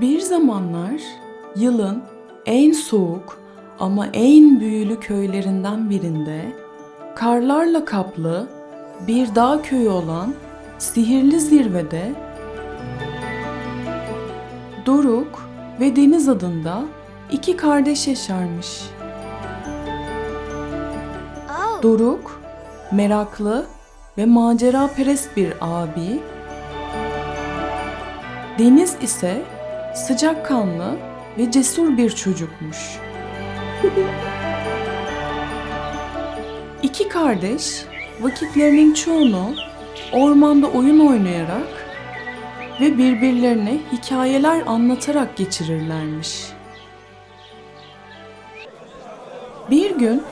Bir zamanlar yılın en soğuk ama en büyülü köylerinden birinde karlarla kaplı bir dağ köyü olan sihirli zirvede Doruk ve Deniz adında iki kardeş yaşarmış. Doruk meraklı ve macera perest bir abi. Deniz ise sıcakkanlı ve cesur bir çocukmuş. İki kardeş vakitlerinin çoğunu ormanda oyun oynayarak ve birbirlerine hikayeler anlatarak geçirirlermiş. Bir gün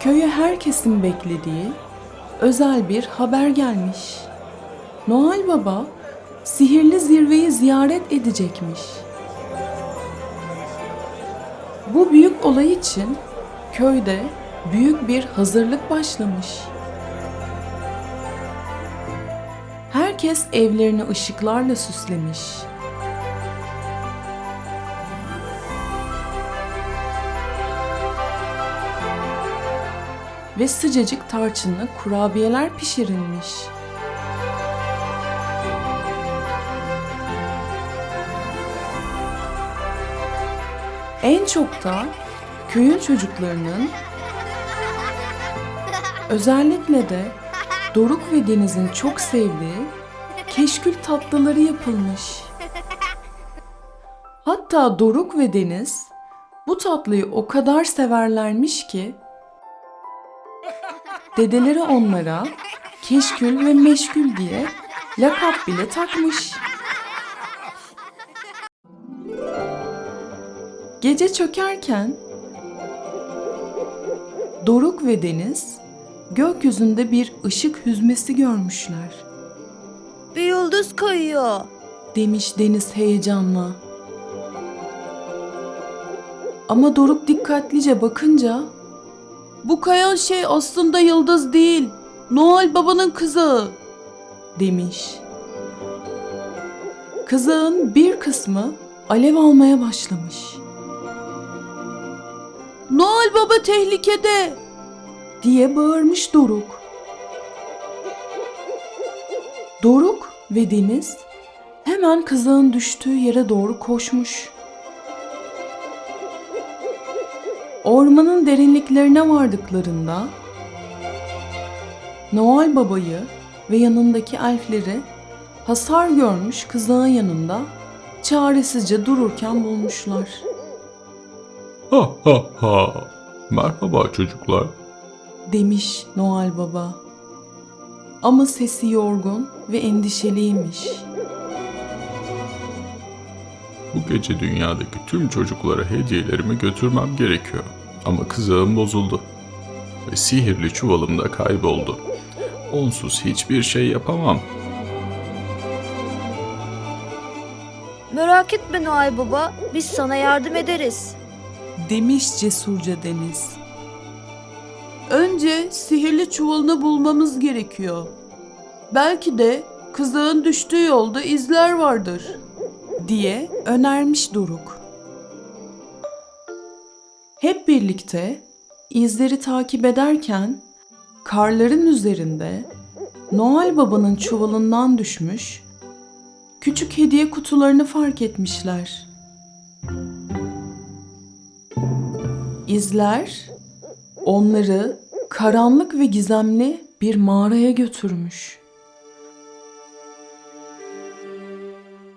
köye herkesin beklediği özel bir haber gelmiş. Noel Baba sihirli zirveyi ziyaret edecekmiş. Bu büyük olay için köyde büyük bir hazırlık başlamış. Herkes evlerini ışıklarla süslemiş. Ve sıcacık tarçınlı kurabiyeler pişirilmiş. En çok da köyün çocuklarının özellikle de Doruk ve Deniz'in çok sevdiği keşkül tatlıları yapılmış. Hatta Doruk ve Deniz bu tatlıyı o kadar severlermiş ki dedeleri onlara keşkül ve meşgul diye lakap bile takmış. Gece çökerken Doruk ve Deniz gökyüzünde bir ışık hüzmesi görmüşler. Bir yıldız kayıyor. Demiş Deniz heyecanla. Ama Doruk dikkatlice bakınca bu kayan şey aslında yıldız değil. Noel babanın kızağı demiş. Kızağın bir kısmı alev almaya başlamış. Noel baba tehlikede diye bağırmış Doruk. Doruk ve Deniz hemen kızağın düştüğü yere doğru koşmuş. Ormanın derinliklerine vardıklarında Noel babayı ve yanındaki elfleri hasar görmüş kızağın yanında çaresizce dururken bulmuşlar. Ha ha ha. Merhaba çocuklar. demiş Noel Baba. Ama sesi yorgun ve endişeliymiş. Bu gece dünyadaki tüm çocuklara hediyelerimi götürmem gerekiyor. Ama kızağım bozuldu. Ve sihirli çuvalım da kayboldu. Onsuz hiçbir şey yapamam. Merak etme Noel Baba, biz sana yardım ederiz. Demiş cesurca Deniz. Önce sihirli çuvalını bulmamız gerekiyor. Belki de kızağın düştüğü yolda izler vardır. Diye önermiş Doruk. Hep birlikte izleri takip ederken karların üzerinde Noel Baba'nın çuvalından düşmüş küçük hediye kutularını fark etmişler. İzler onları karanlık ve gizemli bir mağaraya götürmüş.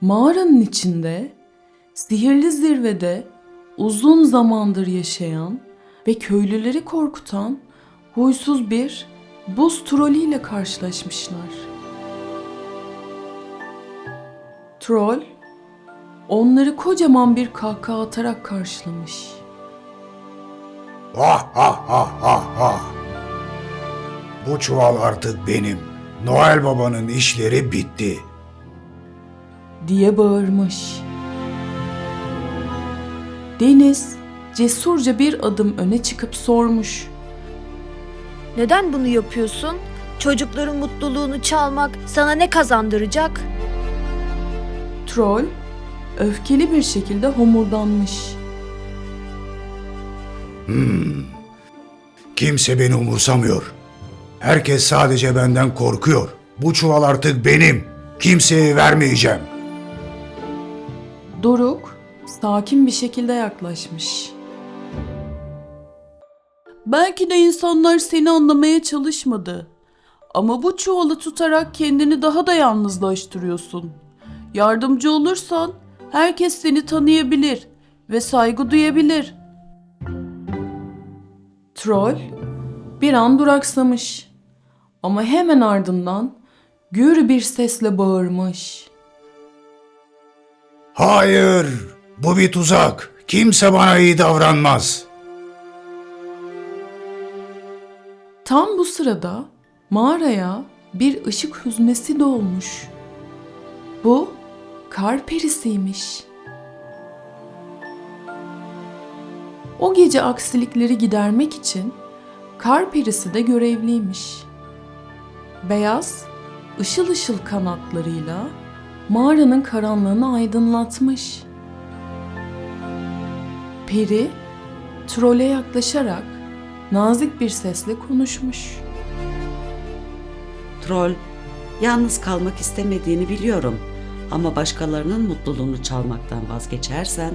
Mağaranın içinde sihirli zirvede uzun zamandır yaşayan ve köylüleri korkutan huysuz bir buz trolüyle karşılaşmışlar. Troll onları kocaman bir kahkaha atarak karşılamış. Ha ha ha ha ha. Bu çuval artık benim. Noel Baba'nın işleri bitti. Diye bağırmış. Deniz cesurca bir adım öne çıkıp sormuş. Neden bunu yapıyorsun? Çocukların mutluluğunu çalmak sana ne kazandıracak? Troll öfkeli bir şekilde homurdanmış. Kimse beni umursamıyor. Herkes sadece benden korkuyor. Bu çuval artık benim. Kimseye vermeyeceğim. Doruk sakin bir şekilde yaklaşmış. Belki de insanlar seni anlamaya çalışmadı. Ama bu çuvalı tutarak kendini daha da yalnızlaştırıyorsun. Yardımcı olursan herkes seni tanıyabilir ve saygı duyabilir. Troll bir an duraksamış. Ama hemen ardından gür bir sesle bağırmış. Hayır, bu bir tuzak. Kimse bana iyi davranmaz. Tam bu sırada mağaraya bir ışık hüzmesi dolmuş. Bu kar perisiymiş. O gece aksilikleri gidermek için kar perisi de görevliymiş. Beyaz, ışıl ışıl kanatlarıyla mağaranın karanlığını aydınlatmış. Peri, trole yaklaşarak nazik bir sesle konuşmuş. Troll, yalnız kalmak istemediğini biliyorum. Ama başkalarının mutluluğunu çalmaktan vazgeçersen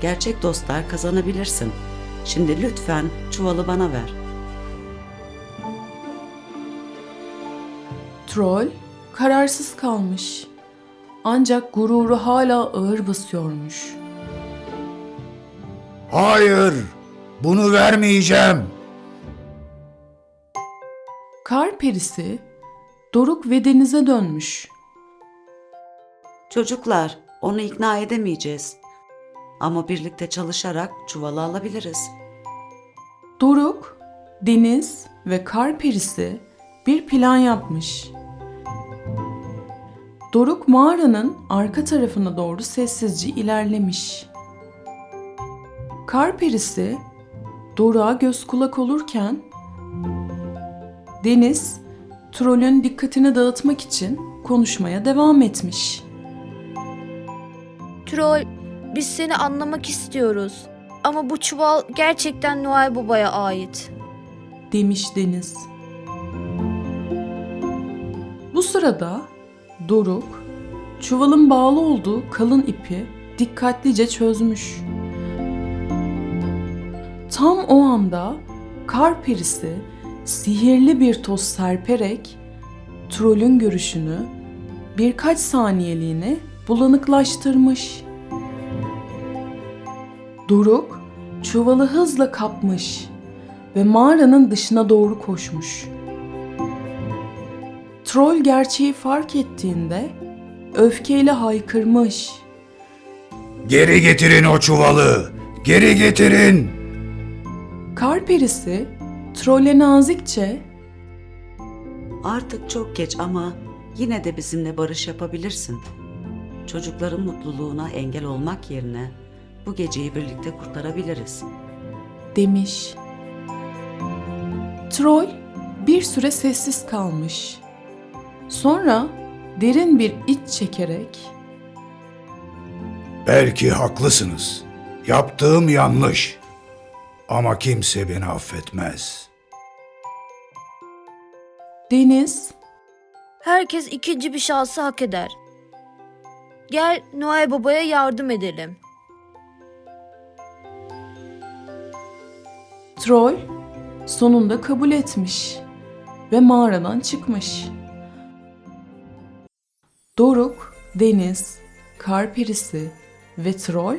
gerçek dostlar kazanabilirsin. Şimdi lütfen çuvalı bana ver. Troll kararsız kalmış. Ancak gururu hala ağır basıyormuş. Hayır, bunu vermeyeceğim. Kar perisi Doruk ve denize dönmüş. Çocuklar, onu ikna edemeyeceğiz. Ama birlikte çalışarak çuvalı alabiliriz. Doruk, deniz ve kar perisi bir plan yapmış. Doruk mağaranın arka tarafına doğru sessizce ilerlemiş. Kar perisi Doruk'a göz kulak olurken Deniz trolün dikkatini dağıtmak için konuşmaya devam etmiş. Troll, biz seni anlamak istiyoruz. Ama bu çuval gerçekten Noel Baba'ya ait. demiş Deniz. Bu sırada Doruk çuvalın bağlı olduğu kalın ipi dikkatlice çözmüş. Tam o anda kar perisi sihirli bir toz serperek trolün görüşünü birkaç saniyeliğine bulanıklaştırmış. Doruk çuvalı hızla kapmış ve mağaranın dışına doğru koşmuş. Troll gerçeği fark ettiğinde öfkeyle haykırmış. Geri getirin o çuvalı. Geri getirin. Kar perisi trolle nazikçe Artık çok geç ama yine de bizimle barış yapabilirsin. Çocukların mutluluğuna engel olmak yerine bu geceyi birlikte kurtarabiliriz. demiş. Troll bir süre sessiz kalmış. Sonra derin bir iç çekerek Belki haklısınız. Yaptığım yanlış. Ama kimse beni affetmez. Deniz Herkes ikinci bir şansı hak eder. Gel Noel Baba'ya yardım edelim. Troll sonunda kabul etmiş ve mağaradan çıkmış. Doruk, Deniz, Kar Perisi ve Troll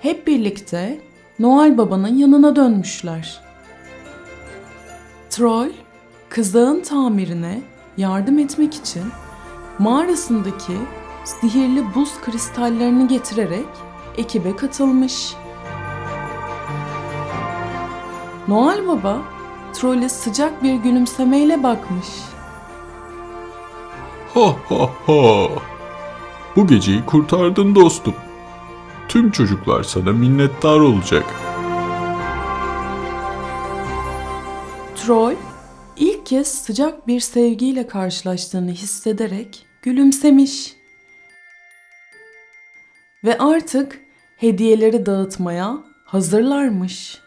hep birlikte Noel Baba'nın yanına dönmüşler. Troll, kızağın tamirine yardım etmek için mağarasındaki sihirli buz kristallerini getirerek ekibe katılmış. Noel Baba trole sıcak bir gülümsemeyle bakmış. Ha ha ha. Bu geceyi kurtardın dostum. Tüm çocuklar sana minnettar olacak. Troll ilk kez sıcak bir sevgiyle karşılaştığını hissederek gülümsemiş. Ve artık hediyeleri dağıtmaya hazırlarmış.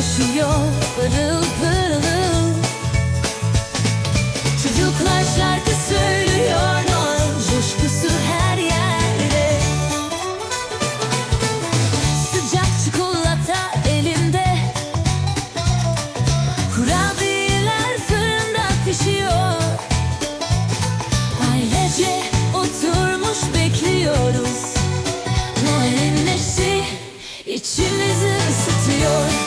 Koşuyor pırıl pırıl Çocuklar şarkı söylüyor Noel coşkusu her yerde Sıcak çikolata elimde Kurabiyeler fırında pişiyor Ailece oturmuş bekliyoruz içimizi ısıtıyor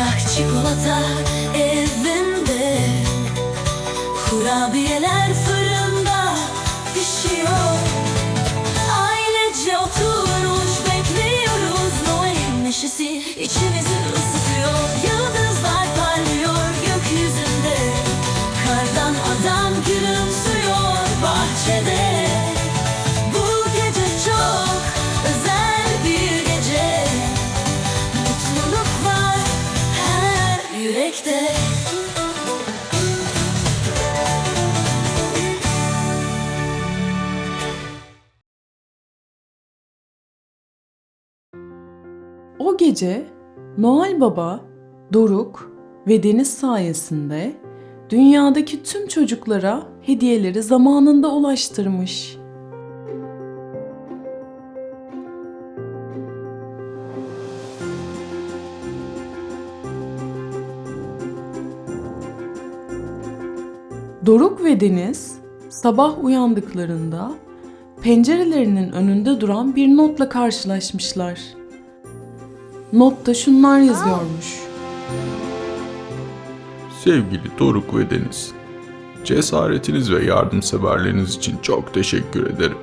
Sıcak çikolata evimde. Kurabiyeler fırında pişiyor. Ailece oturmuş bekliyoruz. Noel'in neşesi içimizi ısıtıyor gece Noel Baba, Doruk ve Deniz sayesinde dünyadaki tüm çocuklara hediyeleri zamanında ulaştırmış. Doruk ve Deniz sabah uyandıklarında pencerelerinin önünde duran bir notla karşılaşmışlar. Notta şunlar yazıyormuş. Sevgili Doruk ve Deniz, cesaretiniz ve yardımseverliğiniz için çok teşekkür ederim.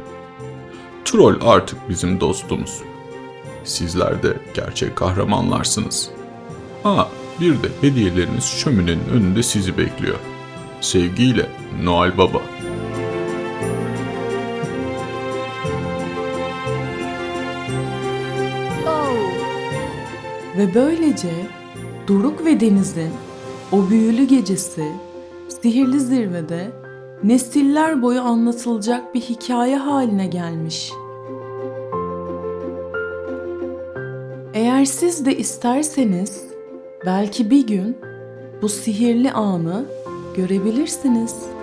Troll artık bizim dostumuz. Sizler de gerçek kahramanlarsınız. Ha, bir de hediyeleriniz şöminenin önünde sizi bekliyor. Sevgiyle Noel Baba. Ve böylece Doruk ve Deniz'in o büyülü gecesi sihirli zirvede nesiller boyu anlatılacak bir hikaye haline gelmiş. Eğer siz de isterseniz belki bir gün bu sihirli anı görebilirsiniz.